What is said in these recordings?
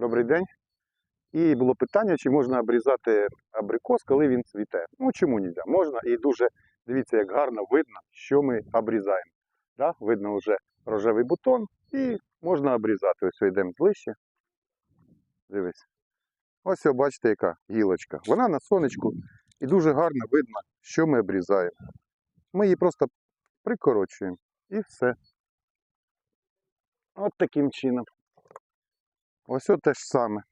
Добрий день. І було питання, чи можна обрізати абрикос, коли він цвіте. Ну чому не можна? Можна і дуже, дивіться, як гарно видно, що ми обрізаємо. Да? Видно вже рожевий бутон і можна обрізати. Ось йдемо ближче. Дивись. Ось о, бачите, яка гілочка. Вона на сонечку і дуже гарно видно, що ми обрізаємо. Ми її просто прикорочуємо і все. От таким чином. Ось те ж саме.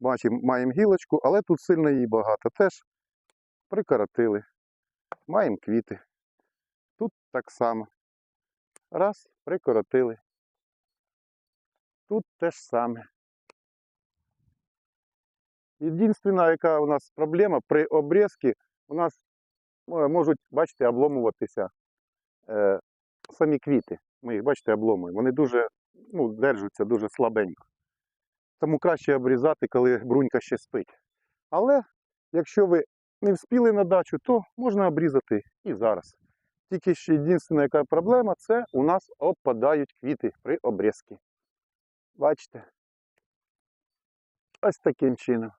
Бачимо, маємо гілочку, але тут сильно її багато. Теж прикоротили. Маємо квіти. Тут так само. Раз, прикоротили. Тут те ж саме. Єдинственна, яка у нас проблема при обрізці, у нас е, можуть, бачите, обломуватися е, самі квіти. Ми їх, бачите, обломуємо. Вони дуже ну, держаться дуже слабенько. Тому краще обрізати, коли брунька ще спить. Але якщо ви не вспіли на дачу, то можна обрізати і зараз. Тільки ще єдина яка проблема, це у нас опадають квіти при обрізці. Бачите? Ось таким чином.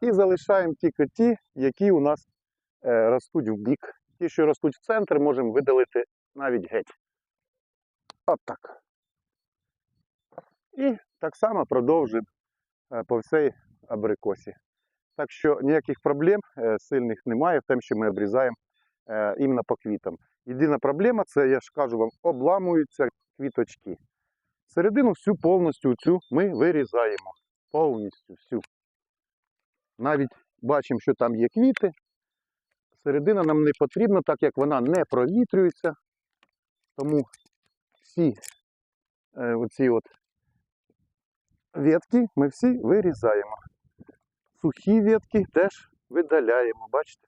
І залишаємо тільки ті, які у нас е, ростуть в бік. Ті, що ростуть в центр, можемо видалити навіть геть. От так. І так само продовжуємо е, по всій абрикосі. Так що ніяких проблем е, сильних немає в тому, що ми обрізаємо е, іменно по квітам. Єдина проблема це, я ж кажу вам, обламуються квіточки. Середину всю повністю цю ми вирізаємо. Повністю всю. Навіть бачимо, що там є квіти. Середина нам не потрібна, так як вона не провітрюється. Тому всі е, оці от ветки ми всі вирізаємо. Сухі ветки теж видаляємо, бачите?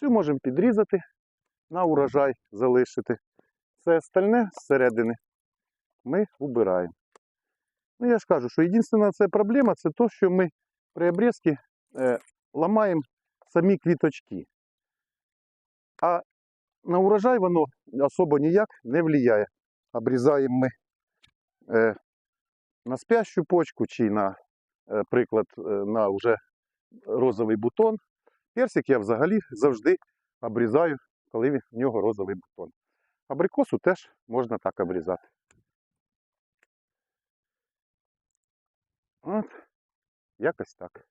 Цю можемо підрізати, на урожай залишити. Все остальне зсередини ми убираємо. Ну, я ж кажу, що єдина це проблема це те, що ми при обрізці е, ламаємо самі квіточки. А на урожай воно особо ніяк не впливає. Обрізаємо ми е, на спящу почку чи на е, приклад е, на вже розовий бутон. Персик я взагалі завжди обрізаю, коли в нього розовий бутон. Абрикосу теж можна так обрізати. От, якось так.